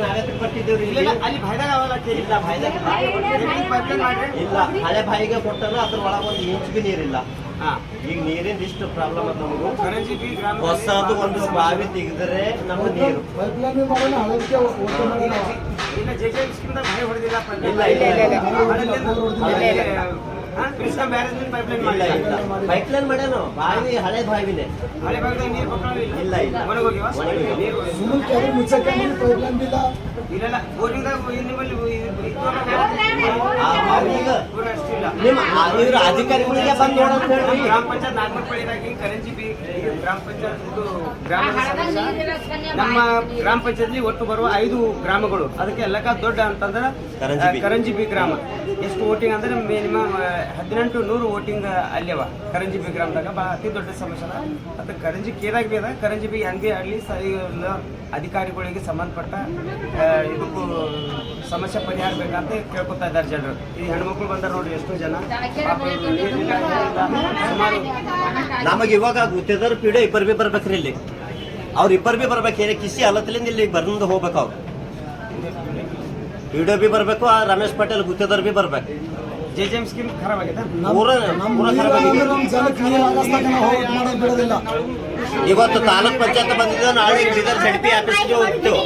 ನಾವೇ ಕೊಟ್ಟಿದ್ದೇವ್ರಿ ಇಲ್ಲ? ಇಲ್ಲ, ಅಲ್ಲಿ ಅವಲ್ಲ ಇಲ್ಲ ಇಲ್ಲ ಹಳೆ ಬಾಯಿಗೆ ಕೊಟ್ಟರೆ ಅದ್ರ ಒಳಗೆ ಒಂದು ಇಂಚ್ ಬಿ ನೀರಿಲ್ಲ. ಹಾ. ಈಗ ನೀರಿನ ಇಷ್ಟು ಪ್ರಾಬ್ಲಮ್ ಅದ ನಮಗೂ. ಹೊಸದು ಒಂದು ಬಾವಿ ತೆಗೆದ್ರೆ ನಮ್ಮ ನೀರು. ಇಲ್ಲ, ಇಲ್ಲ, ಇಲ್ಲ. ಕೃಷ್ಣ ಬ್ಯಾರೇಜ್ ಪೈಪ್ಲೈನ್ ಇಲ್ಲ ಮಾಡಿಲ್ಲ. ಇಲ್ಲ ಪೈಪ್ಲೈನ್ ಮಾಡ್ಯಾನು ಬಾವಿ ಹಳೆ ಬಾವಿನೇ. ಹಳೆ ಬಾವಿ ನೀರು ಇಲ್ಲ, ಇಲ್ಲ. ಬೋರಿಂದ ಒಣಗೋಗಿವ. ನೀರು ಸುಮ್ಮನೆ ಕೆರೆ ಮುಚ್ಚಕ್ಕೆ ಪೈಪ್ಲೈನ್ ಬಿಲ್ಲ? ಇಲ್ಲ ಇಲ್ಲ. ನಿಮ್ಮಲ್ಲಿ ಆ ಬಾವಿಗ ಪೂರ ಅಷ್ಟಿಲ್ಲ ನಿಮ್ಮ ಇವ್ರ ಅಧಿಕಾರಿಗಳಿಗೆ ಬಂದು ನೋಡೋದು ಹೇಳ್ರಿ ಗ್ರಾಮ ಪಂಚಾಯತ್ ನಾಗಮಂಗಲದಾಗಿ ಕರಂಜಿ ಬಿ ಗ್ರಾಮ ಪಂಚಾಯತ್ ಇದು ಗ್ರಾಮದ ಸದಸ್ಯ. ನಮ್ಮ ಗ್ರಾಮ ಪಂಚಾಯತ್ ಒಟ್ಟು ಬರುವ ಐದು ಗ್ರಾಮಗಳು. ಅದಕ್ಕೆ ಎಲ್ಲಕ್ಕ ದೊಡ್ಡ ಅಂತಂದ್ರೆ ಕರಂಜಿ ಬಿ. ಗ್ರಾಮ. ಎಷ್ಟು ವೋಟಿಂಗ್ ಅಂದ್ರೆ ಮಿನಿಮಮ್ ಹದಿನೆಂಟು ನೂರು ವೋಟಿಂಗ್ ಅಲ್ಲಿವ. ಕರಂಜಿ ಬಿ ಗ್ರಾಮದಾಗ ಭಾಳ ಅತಿ ದೊಡ್ಡ ಸಮಸ್ಯೆ ಅದ. ಅದು ಕರಂಜಿ ಕೇದಾಗ ಬಿ ಅದ. ಕರಂಜಿ ಬಿ ಹೆಂಗೆ ಆಗಲಿ ಸರಿ ಅಧಿಕಾರಿಗಳಿಗೆ ಸಂಬಂಧಪಟ್ಟ ಇದಕ್ಕೂ ಸಮಸ್ಯೆ ಪರಿಹಾರ ಬೇಕಂತ ಕೇಳ್ಕೊತಾ ಇದ್ದಾರೆ ಜನರು. ಈ ಹೆಣ್ಮಕ್ಳು ಬಂದಾರ ನೋಡ್ರಿ ಎಷ್ಟೋ ಜನ. ಸುಮಾರು ನಮಗೆ ಇವಾಗ ಗೊತ್ತಿದ್ದರು ಪೀಡೆ ಇಬ್ಬರು ಬಿ ಬರ್ಬೇಕ್ರಿ ಇಲ್ಲಿ. ಅವ್ರು ಇಬ್ಬರು ಬಿ ಬರ್ಬೇಕು ಏನೇ ಕಿಸಿ ಅಲತ್ತಲಿಂದ ಇಲ್ಲಿ ಬಂದು ಹೋಗ್ಬೇಕು ಅವ್ರು. ಪೀಡೆ ಬಿ ಬರ್ಬೇಕು ಆ ರಮೇಶ್ ಪಟೇಲ್ ಗೊತ್ತಿದ್ದರು ಬಿ ಬರ್ಬೇಕು. ಜೆ ಎಂ ಸ್ಕೀಮ್ ಖರಾಬ್ ಪೂರ ಪೂರ ಖರಾಬ್ ಆಗಿದೆ. ಇವತ್ತು ತಾಲೂಕ್ ಪಂಚಾಯತ್ ಬಂದಿದ್ದ ನಾಳೆ ಬೀದರ್ ಸೆಡ್ಪಿ ಆಫೀಸ್ಗೆ ಹೋಗ್ತೇವೆ